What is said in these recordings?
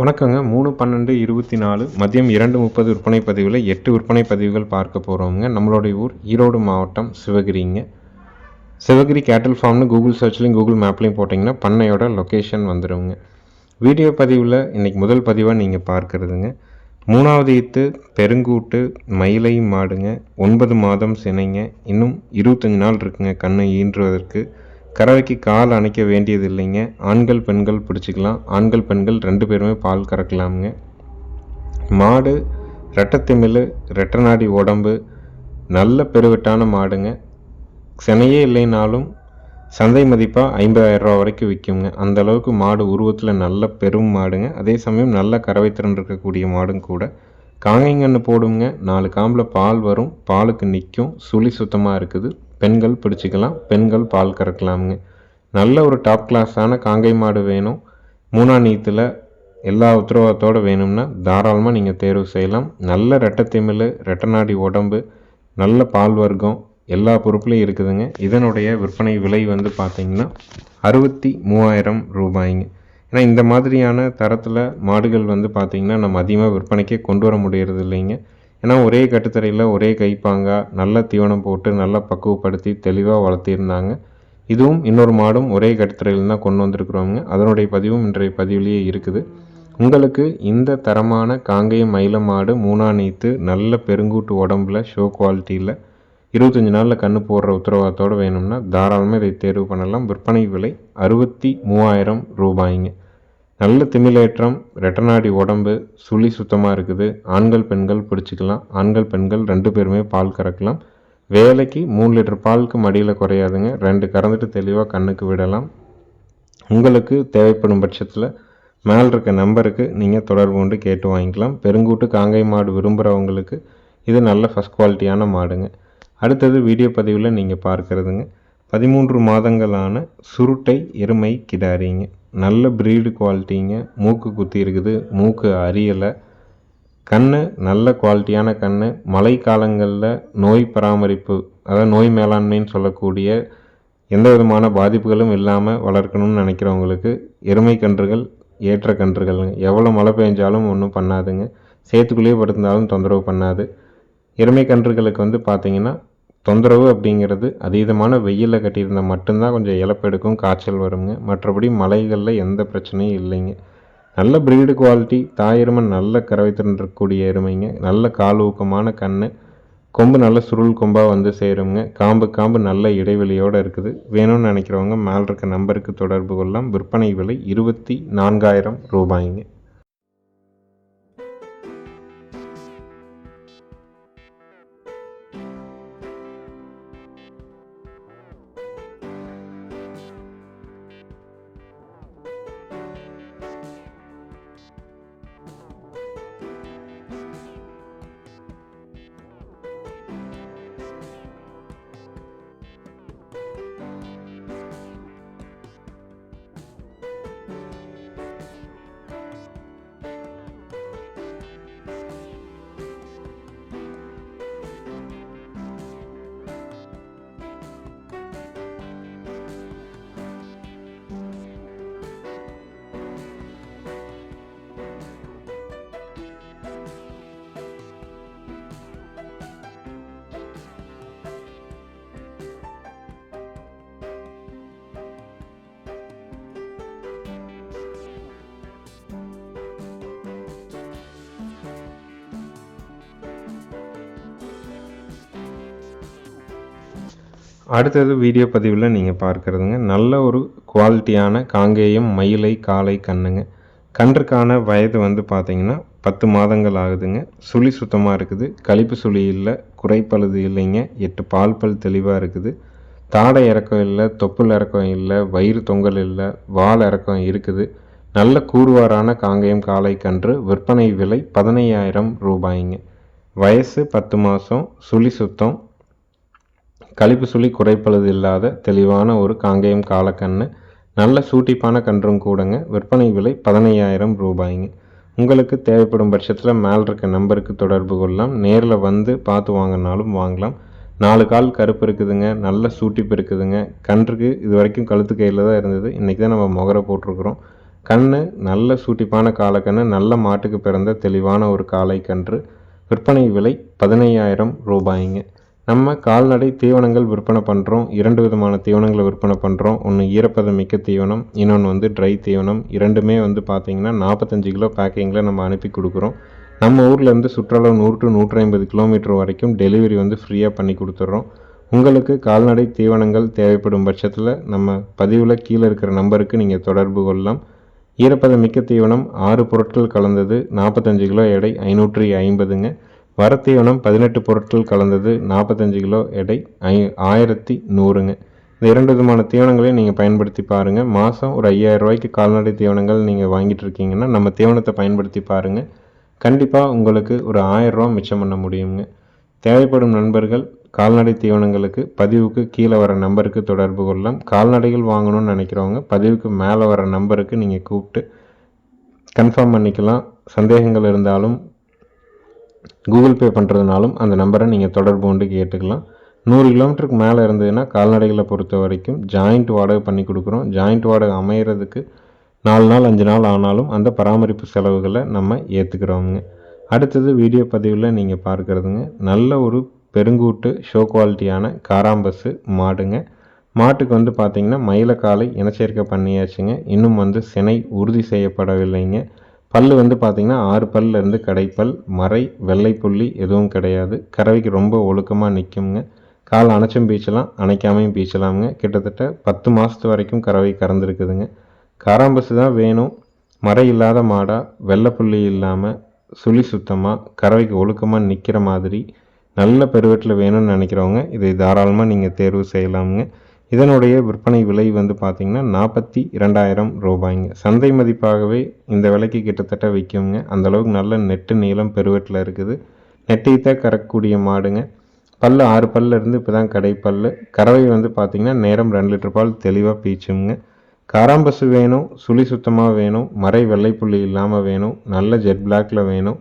வணக்கங்க. மூணு பன்னெண்டு இருபத்தி நாலு மதியம் இரண்டு முப்பது விற்பனை பதிவில் எட்டு விற்பனை பதிவுகள் பார்க்க போகிறோங்க நம்மளுடைய ஊர் ஈரோடு மாவட்டம் சிவகிரிங்க. சிவகிரி கேட்டல் ஃபார்ம்னு கூகுள் சர்ச்லையும் கூகுள் மேப்லையும் போட்டிங்கன்னா பண்ணையோட லொக்கேஷன் வந்துடுங்க வீடியோ பதிவில் இன்றைக்கி முதல் பதிவாக நீங்கள் பார்க்குறதுங்க. மூணாவது ஈத்து பெருங்கூட்டு மயிலை மாடுங்க. ஒன்பது மாதம் சினைங்க. இன்னும் இருபத்தஞ்சி நாள் இருக்குங்க கண்ணை ஈன்றுவதற்கு கறவைக்கு கால் அணைக்க வேண்டியது இல்லைங்க ஆண்கள் பெண்கள் பிடிச்சிக்கலாம். ஆண்கள் பெண்கள் ரெண்டு பேருமே பால் கறக்கலாமுங்க. மாடு ரெட்டத்திமிழ் ரெட்டநாடி உடம்பு நல்ல பெருவிட்டான மாடுங்க. சினையே இல்லைனாலும் சந்தை மதிப்பாக ஐம்பதாயிரம் ரூபா வரைக்கும் விற்குங்க அந்த அளவுக்கு மாடு உருவத்தில் நல்ல பெரும் மாடுங்க. அதே சமயம் நல்ல கறவை திறன் இருக்கக்கூடிய மாடும் கூட. காங்கைங்கன்று போடுங்க. நாலு காம்பில் பால் வரும். பாலுக்கு நிற்கும் சுழி சுத்தமாக இருக்குது. பெண்கள் பிடிச்சிக்கலாம் பெண்கள் பால் கறக்கலாமுங்க. நல்ல ஒரு டாப் கிளாஸான காங்கை மாடு வேணும். மூணா நீத்தில் எல்லா உத்தரவாதத்தோடு வேணும்னா தாராளமாக நீங்கள் தேர்வு செய்யலாம். நல்ல ரெட்டத்திமிழ் ரெட்டநாடி உடம்பு நல்ல பால் வர்க்கம் எல்லா பொறுப்புலையும் இருக்குதுங்க. இதனுடைய விற்பனை விலை வந்து பார்த்திங்கன்னா அறுபத்தி மூவாயிரம் ரூபாய்ங்க. ஏன்னா இந்த மாதிரியான தரத்தில் மாடுகள் வந்து பார்த்திங்கன்னா நம்ம அதிகமாக விற்பனைக்கே கொண்டு வர முடியறது இல்லைங்க ஏன்னா ஒரே கட்டுத்தரையில் ஒரே கைப்பாங்காக நல்ல தீவனம் போட்டு நல்லா பக்குவப்படுத்தி தெளிவாக வளர்த்திருந்தாங்க. இதுவும் இன்னொரு மாடும் ஒரே கட்டுத்தரையில் தான் கொண்டு வந்திருக்கிறோங்க அதனுடைய பதிவும் இன்றைய பதிவிலேயே இருக்குது. உங்களுக்கு இந்த தரமான காங்கேயம் மயில மாடு மூணா நீத்து நல்ல பெருங்கூட்டு உடம்புல ஷோ குவாலிட்டியில் இருபத்தஞ்சி நாளில் கன்று போடுற உத்தரவாதத்தோடு வேணும்னா தாராளமாக இதை தேர்வு பண்ணலாம். விற்பனை விலை அறுபத்தி மூவாயிரம் ரூபாய்ங்க. நல்ல திமிலேற்றம் ரெட்டநாடி உடம்பு சுழி சுத்தமாக இருக்குது. ஆண்கள் பெண்கள் பிடிச்சிக்கலாம். ஆண்கள் பெண்கள் ரெண்டு பேருமே பால் கறக்கலாம். வேலைக்கு மூணு லிட்டர் பாலுக்கு மடியில் குறையாதுங்க. ரெண்டு கறந்துட்டு தெளிவாக கண்ணுக்கு விடலாம். உங்களுக்கு தேவைப்படும் பட்சத்தில் மேல் இருக்க நம்பருக்கு நீங்கள் தொடர்பு கொண்டு கேட்டு வாங்கிக்கலாம். பெருங்கூட்டு காங்கை மாடு விரும்புகிறவங்களுக்கு இது நல்ல ஃபஸ்ட் குவாலிட்டியான மாடுங்க. அடுத்தது வீடியோ பதிவில் நீங்கள் பார்க்குறதுங்க. பதிமூன்று மாதங்களான சுருட்டை எருமை கிடாரிங்க. நல்ல ப்ரீடு குவாலிட்டிங்க மூக்கு குத்தி இருக்குது. மூக்கு அரியலை. கண் நல்ல குவாலிட்டியான கண் மழை காலங்களில் நோய் பராமரிப்பு அதாவது நோய் மேலாண்மைன்னு சொல்லக்கூடிய எந்த விதமான பாதிப்புகளும் இல்லாமல் வளர்க்கணும்னு நினைக்கிறவங்களுக்கு எருமை கன்றுகள் ஏற்ற கன்றுகள்ங்க. எவ்வளோ மழை பெஞ்சாலும் ஒன்றும் பண்ணாதுங்க. சேத்துக்குள்ளேயே படுத்திருந்தாலும் தொந்தரவு பண்ணாது. எருமை கன்றுகளுக்கு வந்து பார்த்திங்கன்னா தொந்தரவு அப்படிங்கிறது அதீதமான வெயிலில் கட்டியிருந்தால் மட்டும்தான் கொஞ்சம் இழப்பெடுக்கும் காய்ச்சல் வருங்க மற்றபடி மலைகளில் எந்த பிரச்சனையும் இல்லைங்க. நல்ல ப்ரீடு குவாலிட்டி தாயெருமை நல்ல கறவை இருக்கக்கூடிய எருமைங்க. நல்ல கால் ஊக்கமான கண் கொம்பு நல்ல சுருள் கொம்பாக வந்து சேருங்க காம்பு காம்பு நல்ல இடைவெளியோடு இருக்குது. வேணும்னு நினைக்கிறவங்க மேல் இருக்க நம்பருக்கு தொடர்பு கொள்ளலாம். விற்பனை விலை இருபத்தி நான்காயிரம் ரூபாய்ங்க. அடுத்தது வீடியோ பதிவில் நீங்கள் பார்க்குறதுங்க. நல்ல ஒரு குவாலிட்டியான காங்கேயம் மயிலை காலை கண்ணுங்க. கன்றுக்கான வயது வந்து பார்த்திங்கன்னா பத்து மாதங்கள் ஆகுதுங்க. சுழி சுத்தமாக இருக்குது. கழிப்பு சுழி இல்லை குறைப்பழுது இல்லைங்க. எட்டு பால் பல் தெளிவாக இருக்குது. தாடை இறக்கம் இல்லை தொப்புள் இறக்கம் இல்லை வயிறு தொங்கல் இல்லை வால் இறக்கம் இருக்குது. நல்ல கூறுவாரான காங்கேயம் காலை கன்று. விற்பனை விலை பதினையாயிரம் ரூபாய்ங்க. வயசு பத்து மாதம் சுழி சுத்தம் கழிப்பு சுழி குறைப்பளது இல்லாத தெளிவான ஒரு காங்கேயம் காலக்கண்ணு. நல்ல சூட்டிப்பான கன்றும் கூடங்க. விற்பனை விலை பதினையாயிரம் ரூபாய்ங்க. உங்களுக்கு தேவைப்படும் பட்சத்தில் மேல் இருக்க நம்பருக்கு தொடர்பு கொள்ளலாம். நேரில் வந்து பார்த்து வாங்கினாலும் வாங்கலாம். நாலு கால் கருப்பு இருக்குதுங்க. நல்ல சூட்டிப்பு இருக்குதுங்க. கன்றுக்கு இது வரைக்கும் கழுத்து கையில் தான் இருந்தது. இன்றைக்கி தான் நம்ம முகரை போட்டிருக்குறோம். கன்று நல்ல சூட்டிப்பான காலக்கண்ணு. நல்ல மாட்டுக்கு பிறந்த தெளிவான ஒரு காளை கன்று. விற்பனை விலை பதினையாயிரம் ரூபாய்ங்க. நம்ம கால்நடை தீவனங்கள் விற்பனை பண்ணுறோம் இரண்டு விதமான தீவனங்களை விற்பனை பண்ணுறோம் ஒன்று ஈரப்பதமிக்க தீவனம் இன்னொன்று வந்து ட்ரை தீவனம். இரண்டுமே வந்து பார்த்திங்கன்னா நாற்பத்தஞ்சு கிலோ பேக்கிங்கில் நம்ம அனுப்பி கொடுக்குறோம். நம்ம ஊர்லேருந்து சுற்றுலா நூறு டு நூற்றி ஐம்பது கிலோமீட்டர் வரைக்கும் டெலிவரி வந்து ஃப்ரீயாக பண்ணி கொடுத்துட்றோம் உங்களுக்கு கால்நடை தீவனங்கள் தேவைப்படும் பட்சத்தில் நம்ம பதிவில் கீழே இருக்கிற நம்பருக்கு நீங்கள் தொடர்பு கொள்ளலாம். ஈரப்பதமிக்க தீவனம் ஆறு பொருட்கள் கலந்தது நாற்பத்தஞ்சு கிலோ எடை ஐநூற்றி ஐம்பதுங்க. வரத்தீவனம் பதினெட்டு பொருட்கள் கலந்தது நாற்பத்தஞ்சு கிலோ எடை ஐ ஆயிரத்தி நூறுங்க. இந்த இரண்டு விதமான தீவனங்களையும் நீங்கள் பயன்படுத்தி பாருங்கள் மாதம் ஒரு ஐயாயிரம் ரூபாய்க்கு கால்நடை தீவனங்கள் நீங்கள் வாங்கிட்டு இருக்கீங்கன்னா நம்ம தீவனத்தை பயன்படுத்தி பாருங்கள் கண்டிப்பாக உங்களுக்கு ஒரு ஆயிரரூவா மிச்சம் பண்ண முடியுங்க. தேவைப்படும் நண்பர்கள் கால்நடை தீவனங்களுக்கு பதிவுக்கு கீழே வர நம்பருக்கு தொடர்பு கொள்ளலாம். கால்நடைகள் வாங்கணும்னு நினைக்கிறவங்க பதிவுக்கு மேலே வர நம்பருக்கு நீங்கள் கூப்பிட்டு கன்ஃபார்ம் பண்ணிக்கலாம். சந்தேகங்கள் இருந்தாலும் கூகுள் பே பண்ணுறதுனாலும் அந்த நம்பரை நீங்கள் தொடர்பு கொண்டு கேட்டுக்கலாம். நூறு கிலோமீட்டருக்கு மேலே இருந்ததுன்னா கால்நடைகளை பொறுத்த வரைக்கும் ஜாயிண்ட் வாடகை பண்ணி கொடுக்குறோம். ஜாயிண்ட் வாடகை அமையிறதுக்கு நாலு நாள் அஞ்சு நாள் ஆனாலும் அந்த பராமரிப்பு செலவுகளை நம்ம ஏற்றுக்கிறோமுங்க அடுத்தது வீடியோ பதிவில் நீங்கள் பார்க்குறதுங்க. நல்ல ஒரு பெருங்கூட்டு ஷோ குவாலிட்டியான காராம்பஸ்ஸு மாடுங்க. மாட்டுக்கு வந்து பார்த்திங்கன்னா மயிலக்காலை இனச்சேர்க்கை பண்ணியாச்சுங்க. இன்னும் வந்து சினை உறுதி செய்யப்படவில்லைங்க. பல் வந்து பார்த்திங்கன்னா ஆறு பல்ல இருந்து கடைப்பல் மறை வெள்ளை புள்ளி எதுவும் கிடையாது. கறவைக்கு ரொம்ப ஒழுக்கமாக நிற்குங்க கால் அணைச்சும் பீச்சலாம் அணைக்காமையும் பீச்சலாமுங்க. கிட்டத்தட்ட பத்து மாதத்து வரைக்கும் கறவை கறந்துருக்குதுங்க. காராம்பசு தான் வேணும். மறை இல்லாத மாடாக வெள்ளை புள்ளி இல்லாமல் சுழி சுத்தமாக கறவைக்கு ஒழுக்கமாக நிற்கிற மாதிரி நல்ல பெருவெட்டில் வேணும்னு நினைக்கிறவங்க இதை தாராளமாக நீங்கள் தேர்வு செய்யலாமுங்க. இதனுடைய விற்பனை விலை வந்து பார்த்திங்கன்னா நாற்பத்தி இரண்டாயிரம் ரூபாய்ங்க. சந்தை மதிப்பாகவே இந்த விலைக்கு கிட்டத்தட்ட விற்குங்க அந்தளவுக்கு நல்ல நெட்டு நீளம் பெருவெட்டில் இருக்குது. நெட்டியத்தை கறக்கக்கூடிய மாடுங்க. பல் ஆறு பல்ல இருந்து இப்போ தான் கடைப்பல் கறவை வந்து பார்த்திங்கன்னா நேரம் ரெண்டு லிட்டர் பால் தெளிவாக பீச்சுங்க. காராம்பசு வேணும் சுழி சுத்தமாக வேணும் மறை வெள்ளைப்புள்ளி இல்லாமல் வேணும் நல்ல ஜெட் பிளாக்ல வேணும்.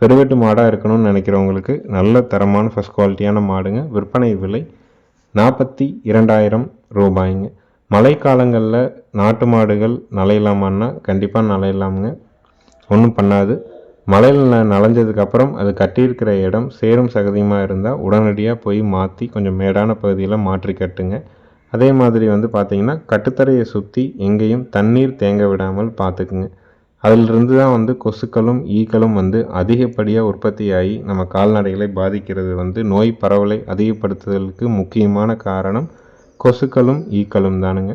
பெருவெட்டு மாடாக இருக்கணும்னு நினைக்கிறவங்களுக்கு நல்ல தரமான ஃபஸ்ட் குவாலிட்டியான மாடுங்க. விற்பனை விலை நாற்பத்தி இரண்டாயிரம் ரூபாய்ங்க. மழைக்காலங்களில் நாட்டு மாடுகள் நலையலாமான்னா கண்டிப்பாக நலையலாமுங்க. ஒன்றும் பண்ணாது. மழையில் நனைஞ்சதுக்கப்புறம் அது கட்டியிருக்கிற இடம் சேரும் சகதியுமாக இருந்தால் உடனடியாக போய் மாற்றி கொஞ்சம் மேடான பகுதியில் மாற்றி கட்டுங்க. அதே மாதிரி வந்து பார்த்திங்கன்னா கட்டுத்தரையை சுற்றி எங்கேயும் தண்ணீர் தேங்க விடாமல் பார்த்துக்குங்க அதிலிருந்து தான் வந்து கொசுக்களும் ஈக்களும் வந்து அதிகப்படியாக உற்பத்தியாகி நம்ம கால்நடைகளை பாதிக்கிறது வந்து நோய் பரவலை அதிகப்படுத்துதலுக்கு முக்கியமான காரணம் கொசுக்களும் ஈக்களும் தானுங்க.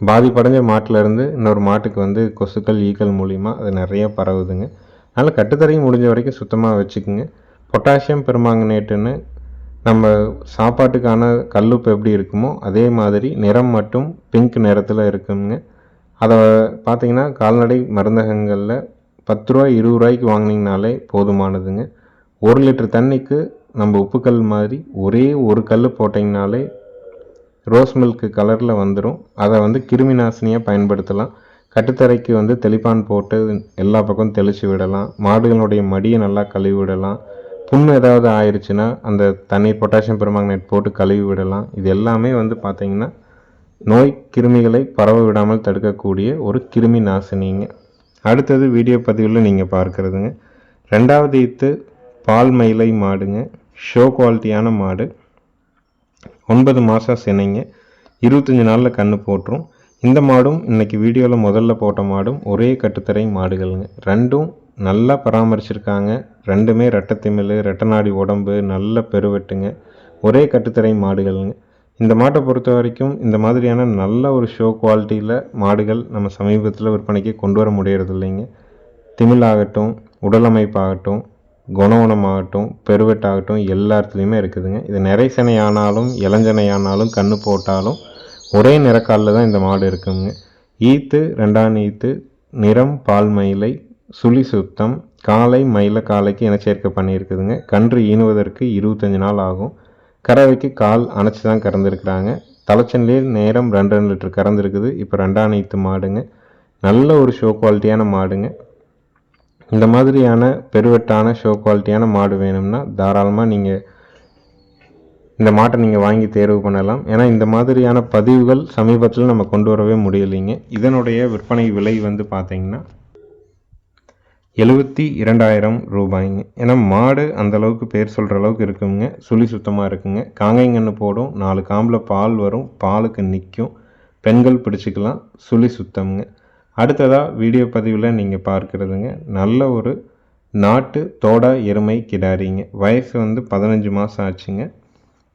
பாதிப்படைஞ்ச மாட்டிலேருந்து இன்னொரு மாட்டுக்கு வந்து கொசுக்கள் ஈக்கள் மூலிமா அது நிறைய பரவுதுங்க. அதனால் கட்டுத்தறையும் முடிஞ்ச வரைக்கும் சுத்தமாக வச்சுக்கோங்க. பொட்டாசியம் பெருமாங்கனேட்டுன்னு நம்ம சாப்பாட்டுக்கான கல்லுப்பு எப்படி இருக்குமோ அதே மாதிரி நிறம் மட்டும் பிங்க் நிறத்தில் இருக்குங்க. அதை பார்த்தீங்கன்னா கால்நடை மருந்தகங்களில் பத்து ரூபா இருபது ரூபாய்க்கு வாங்கினீங்கனாலே போதுமானதுங்க. ஒரு லிட்டர் தண்ணிக்கு நம்ம உப்புக்கல் மாதிரி ஒரே ஒரு கல் போட்டிங்கனாலே ரோஸ் மில்க்கு கலரில் வந்துடும் அதை வந்து கிருமி நாசினியாக பயன்படுத்தலாம். கட்டுத்தரைக்கு வந்து தெளிப்பான் போட்டு எல்லா பக்கம் தெளித்து விடலாம். மாடுகளுடைய மடியை நல்லா கழுவி விடலாம். புண்ணு ஏதாவது ஆயிடுச்சுன்னா அந்த தண்ணி பொட்டாசியம் பெருமாங்கனேட் போட்டு கழுவி விடலாம். இது எல்லாமே வந்து பார்த்திங்கன்னா நோய் கிருமிகளை பரவ விடாமல் தடுக்கக்கூடிய ஒரு கிருமி நாசினிங்க. அடுத்தது வீடியோ பதிவில் நீங்கள் பார்க்குறதுங்க. ரெண்டாவது ஈத்து பால் மயிலை மாடுங்க. ஷோ குவாலிட்டியான மாடு. ஒன்பது மாதம் சினைங்க. இருபத்தஞ்சி நாளில் கன்று போட்டுரும். இந்த மாடும் இன்றைக்கி வீடியோவில் முதல்ல போட்ட மாடும் ஒரே கட்டுத்தரை மாடுகளுங்க. ரெண்டும் நல்லா பராமரிச்சிருக்காங்க. ரெண்டுமே ரெட்டத்திமிழ் ரெட்டநாடி உடம்பு நல்ல பெருவெட்டுங்க. ஒரே கட்டுத்தரை மாடுகளுங்க. இந்த மாட்டை பொறுத்த வரைக்கும் இந்த மாதிரியான நல்ல ஒரு ஷோ குவாலிட்டியில் மாடுகள் நம்ம சமீபத்தில் விற்பனைக்கு கொண்டு வர முடியறது இல்லைங்க. திமிழாகட்டும் உடலமைப்பாகட்டும் குணவனமாகட்டும் பெருவெட்டாகட்டும் எல்லா இடத்துலையுமே இருக்குதுங்க. இது நிறைசனை ஆனாலும் இளஞ்சனை ஆனாலும் கன்று போட்டாலும் ஒரே நிறக்காலில் தான் இந்த மாடு இருக்குங்க. ஈத்து ரெண்டாம் ஈத்து நிறம் பால் மயிலை சுழி சுத்தம் காலை மயில காலைக்கு இனச்சேர்க்கை பண்ணியிருக்குதுங்க. கன்று ஈனுவதற்கு இருபத்தஞ்சி நாள் ஆகும். கறவைக்கு கால் அணைச்சி தான் கறந்துருக்குறாங்க. தலைச்சன்லேயே நேரம் ரெண்டு ரெண்டு லிட்டர் கறந்துருக்குது. இப்போ ரெண்டாம் நீத்து மாடுங்க. நல்ல ஒரு ஷோ குவாலிட்டியான மாடுங்க. இந்த மாதிரியான பெருவெட்டான ஷோ குவாலிட்டியான மாடு வேணும்னா தாராளமாக நீங்கள் இந்த மாட்டை நீங்கள் வாங்கி தேர்வு பண்ணலாம். ஏன்னா இந்த மாதிரியான பதிவுகள் சமீபத்தில் நம்ம கொண்டு வரவே முடியலைங்க. இதனுடைய விற்பனை விலை வந்து பார்த்திங்கன்னா எழுபத்தி இரண்டாயிரம் ரூபாய்ங்க ஏன்னா மாடு அந்த அளவுக்கு பேர் சொல்கிற அளவுக்கு இருக்குங்க. சுழி சுத்தமாக இருக்குங்க. காங்கைங்கன்னு போடும். நாலு காம்பில் பால் வரும். பாலுக்கு நிற்கும் பெண்கள் பிடிச்சிக்கலாம். சுழி சுத்தம்ங்க. அடுத்ததாக வீடியோ பதிவில் நீங்கள் பார்க்குறதுங்க. நல்ல ஒரு நாட்டு தோடா எருமை கிடாரிங்க. வயசு வந்து பதினஞ்சு மாதம் ஆச்சுங்க.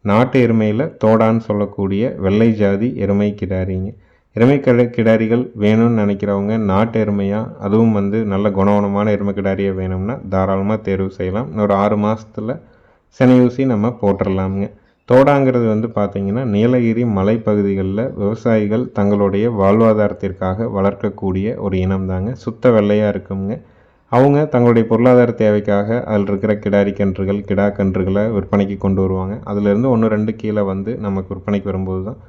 நாட்டு எருமையில் தோடான்னு சொல்லக்கூடிய வெள்ளை ஜாதி எருமை கிடாரிங்க. எருமை கிட கிடாரிகள் வேணும்னு நினைக்கிறவங்க நாட்டு எருமையாக அதுவும் வந்து நல்ல குணவனமான எருமை கிடாரியாக வேணும்னா தாராளமாக தேர்வு செய்யலாம். இன்னொரு ஆறு மாதத்தில் செனையூசி நம்ம போட்டுடலாமுங்க தோடாங்கிறது வந்து பார்த்திங்கன்னா நீலகிரி மலைப்பகுதிகளில் விவசாயிகள் தங்களுடைய வாழ்வாதாரத்திற்காக வளர்க்கக்கூடிய ஒரு இனம் தாங்க சுத்த வெள்ளையாக இருக்குங்க. அவங்க தங்களுடைய பொருளாதார தேவைக்காக அதில் இருக்கிற கிடாரி கன்றுகள் கிடா கன்றுகளை விற்பனைக்கு கொண்டு வருவாங்க. அதிலேருந்து ஒன்று ரெண்டு கீழே வந்து நமக்கு விற்பனைக்கு வரும்போது தான்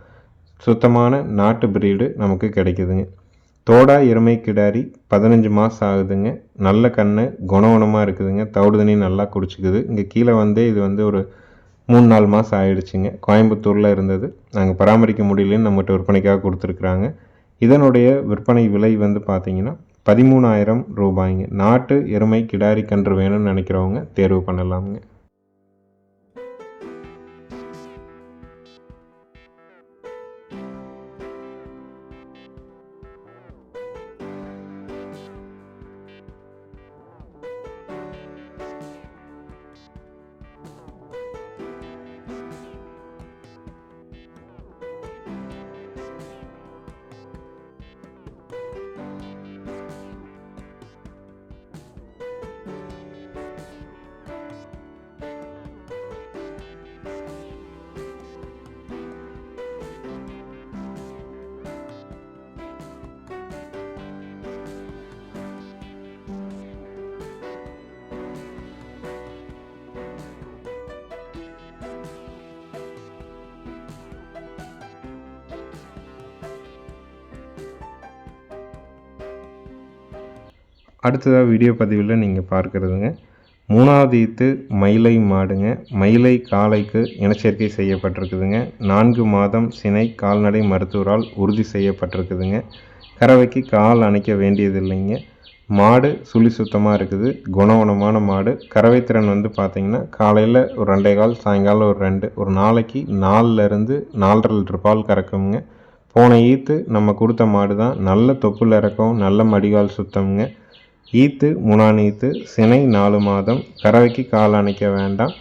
சுத்தமான நாட்டு பிரீடு நமக்கு கிடைக்குதுங்க. தோடா எருமை கிடாரி பதினஞ்சு மாதம் ஆகுதுங்க. நல்ல கண்ணு குணகுணமாக இருக்குதுங்க. தவிடு தண்ணி நல்லா குடிச்சிக்குது. இங்கே கீழே வந்து இது வந்து ஒரு மூணு நாலு மாதம் ஆயிடுச்சுங்க. கோயம்புத்தூரில் இருந்தது. நாங்கள் பராமரிக்க முடியலன்னு நம்மகிட்ட விற்பனைக்காக கொடுத்துருக்குறாங்க. இதனுடைய விற்பனை விலை வந்து பார்த்திங்கன்னா பதிமூணாயிரம் ரூபாய்ங்க. நாட்டு எருமை கிடாரி கன்று வேணும்னு நினைக்கிறவங்க தேர்வு பண்ணலாமுங்க. அடுத்ததாக வீடியோ பதிவில் நீங்கள் பார்க்குறதுங்க. மூணாவது ஈத்து மயிலை மாடுங்க. மயிலை காளைக்கு இனச்சேர்க்கை செய்யப்பட்டிருக்குதுங்க. நான்கு மாதம் சினை கால்நடை மருத்துவரால் உறுதி செய்யப்பட்டிருக்குதுங்க. கறவைக்கு கால் அணைக்க வேண்டியதில்லைங்க. மாடு சுழி சுத்தமாக இருக்குது. குணவனமான மாடு. கறவை திறன் வந்து பார்த்திங்கன்னா காலையில் ஒரு ரெண்டே கால் சாயங்காலம் ஒரு ரெண்டு ஒரு நாளைக்கு நாலுலேருந்து நாலரை லிட்டர் பால் கறக்குங்க. போன ஈத்து நம்ம கொடுத்த மாடு தான் நல்ல தொப்புள் இறக்கம் நல்ல மடிகால் சுத்தம்ங்க. ஈத்து முனானீத்து சினை நாலு மாதம் கறவைக்கு கால் அணைக்க வேண்டாம்.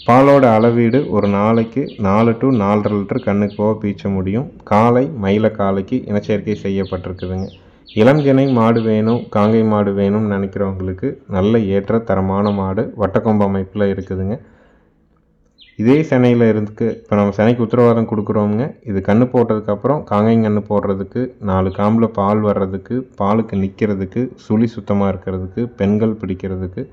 பாலோட அளவீடு ஒரு நாளைக்கு நாலு டு நாலரை லிட்டர் கண்ணுக்கு போக பீச்ச முடியும். காலை மயில காலைக்கு இனச்சேர்க்கை செய்யப்பட்டிருக்குதுங்க. இளஞ்சினை மாடு வேணும் காங்கை மாடு வேணும்னு நினைக்கிறவங்களுக்கு நல்ல ஏற்ற தரமான மாடு வட்டக்கொம்பு அமைப்பில் இருக்குதுங்க. இதே சென்னையில் இருக்கு இப்போ நம்ம சென்னைக்கு உத்தரவாதம் கொடுக்குறோமுங்க. இது கன்று போட்டதுக்கப்புறம் காங்கைங்கன்று போடுறதுக்கு நாலு காம்பில் பால் வர்றதுக்கு பாலுக்கு நிற்கிறதுக்கு சுழி சுத்தமாக இருக்கிறதுக்கு பெண்கள் பிடிக்கிறதுக்கு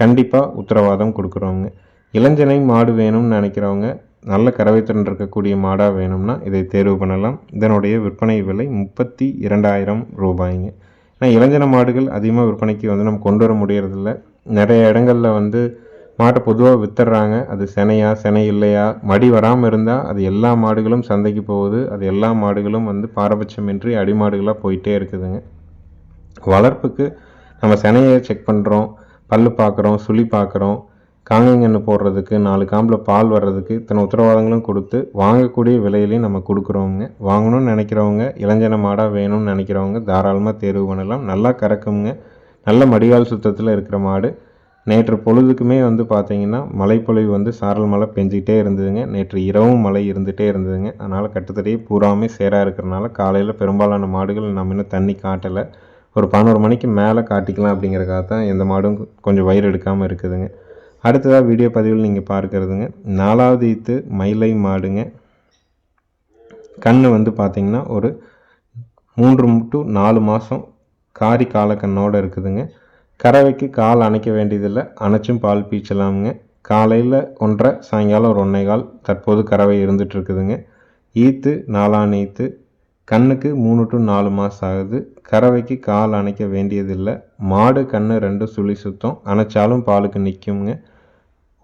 கண்டிப்பாக உத்தரவாதம் கொடுக்குறோங்க இளஞ்சனை மாடு வேணும்னு நினைக்கிறவங்க நல்ல கறவைத்திறன் இருக்கக்கூடிய மாடாக வேணும்னா இதை தேர்வு பண்ணலாம். இதனுடைய விற்பனை விலை முப்பத்தி இரண்டாயிரம் ரூபாய்ங்க. ஏன்னா இளஞ்சன மாடுகள் அதிகமாக விற்பனைக்கு வந்து நம்ம கொண்டு வர முடியறதில்ல. நிறைய இடங்களில் வந்து மாட்டை பொதுவாக வித்துடுறாங்க. அது சினையா சினை இல்லையா? மடி வராமல் இருந்தால் அது எல்லா மாடுகளும் சந்தைக்கு போகுது. அது எல்லா மாடுகளும் வந்து பாரபட்சமின்றி அடிமாடுகளாக போயிட்டே இருக்குதுங்க. வளர்ப்புக்கு நம்ம செனையை செக் பண்ணுறோம் பல் பார்க்குறோம் சுழி பார்க்குறோம் காங்கங்கன்று போடுறதுக்கு நாலு காம்பில் பால் வர்றதுக்கு இத்தனை உத்தரவாதங்களும் கொடுத்து வாங்கக்கூடிய விலையிலையும் நம்ம கொடுக்குறோங்க வாங்கணும்னு நினைக்கிறவங்க இளைஞன மாடாக வேணும்னு நினைக்கிறவங்க தாராளமாக தேர்வு பண்ணலாம். நல்லா கறக்குங்க. நல்ல மடிகால் சுத்தத்தில் இருக்கிற மாடு. நேற்று பொழுதுக்குமே வந்து பார்த்தீங்கன்னா மழைப்பொழிவு வந்து சாரல் மழை பெஞ்சிக்கிட்டே இருந்ததுங்க. நேற்று இரவும் மழை இருந்துகிட்டே இருந்ததுங்க. அதனால் கட்டுத்தடியே பூராமே சேராக இருக்கிறனால காலையில் பெரும்பாலான மாடுகள் நம்ம இன்னும் தண்ணி காட்டலை. ஒரு பதினோரு மணிக்கு மேலே காட்டிக்கலாம் அப்படிங்கிறக்காக தான் எந்த மாடும் கொஞ்சம் வயிறு எடுக்காமல் இருக்குதுங்க. அடுத்ததாக வீடியோ பதிவில் நீங்கள் பார்க்குறதுங்க. நாலாவது ஈத்து மயிலை மாடுங்க. கண் வந்து பார்த்திங்கன்னா ஒரு மூன்று டு நாலு மாதம் காரி காலக்கண்ணோடு இருக்குதுங்க. கறவைக்கு கால் அணைக்க வேண்டியதில்லை. அணைச்சும் பால் பீச்சலாமுங்க காலையில் ஒன்றரை சாயங்காலம் ஒரு ஒன்றே கால் தற்போது கறவை இருந்துகிட்ருக்குதுங்க ஈத்து நாலான் ஈத்து கண்ணுக்கு மூணு டு நாலு மாதம் ஆகுது. கறவைக்கு கால் அணைக்க வேண்டியதில்லை. மாடு கண்ணு ரெண்டு சுழி சுத்தம். அணைச்சாலும் பாலுக்கு நிற்குங்க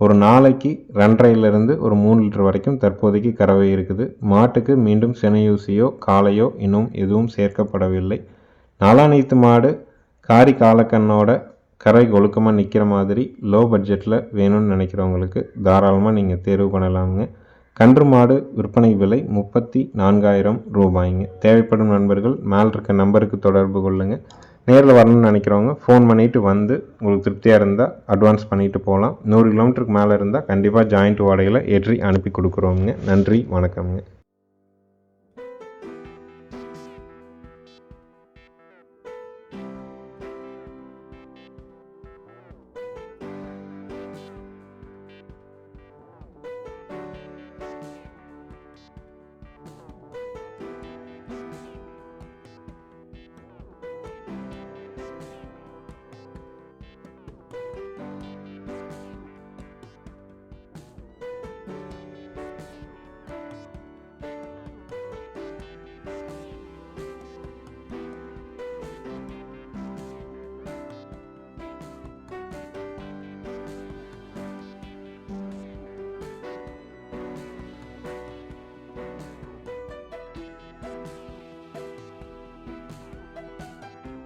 ஒரு நாளைக்கு ரெண்டரையிலிருந்து ஒரு மூணு லிட்டர் வரைக்கும் தற்போதைக்கு கறவை இருக்குது. மாட்டுக்கு மீண்டும் சினையூசியோ காலையோ இன்னும் எதுவும் சேர்க்கப்படவில்லை. நாளானைத்து மாடு காரி காலக்கண்ணோட கரை ஒழுக்கமாக நிற்கிற மாதிரி லோ பட்ஜெட்டில் வேணும்னு நினைக்கிறவங்களுக்கு தாராளமாக நீங்கள் தேர்வு பண்ணலாமுங்க. கன்று மாடு விற்பனை விலை முப்பத்தி நான்காயிரம் ரூபாய்ங்க. தேவைப்படும் நண்பர்கள் மேல் இருக்க நம்பருக்கு தொடர்பு கொள்ளுங்கள் நேரில் வரணும்னு நினைக்கிறவங்க ஃபோன் பண்ணிவிட்டு வந்து உங்களுக்கு திருப்தியாக இருந்தால் அட்வான்ஸ் பண்ணிவிட்டு போகலாம் நூறு கிலோமீட்டருக்கு மேலே இருந்தால் கண்டிப்பாக ஜாயிண்ட் வாடகையில் ஏற்றி அனுப்பி கொடுக்குறோங்க நன்றி வணக்கம்ங்க.